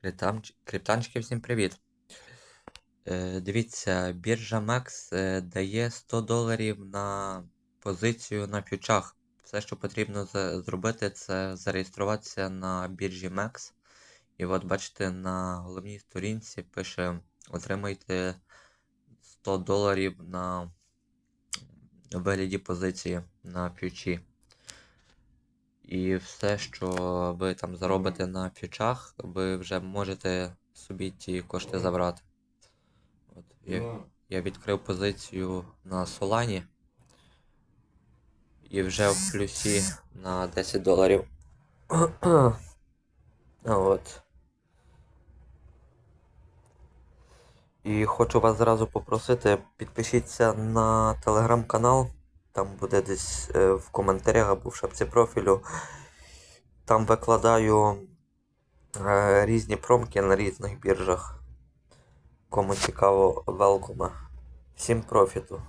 Криптанч... Криптанчики, всім привіт. Е, дивіться, біржа MEX е, дає 100 доларів на позицію на фьючах. Все, що потрібно зробити, це зареєструватися на біржі MEX. І от бачите, на головній сторінці пише: отримайте 100 доларів на вигляді позиції на фьючі. І все, що ви там заробите на фьючах, ви вже можете собі ті кошти забрати. От, я, я відкрив позицію на Солані. І вже в плюсі на 10 доларів. От. І хочу вас зразу попросити, підпишіться на телеграм-канал. Там буде десь е, в коментарях або в шапці профілю. Там викладаю е, різні промки на різних біржах. Кому цікаво, велкома. Всім профіту.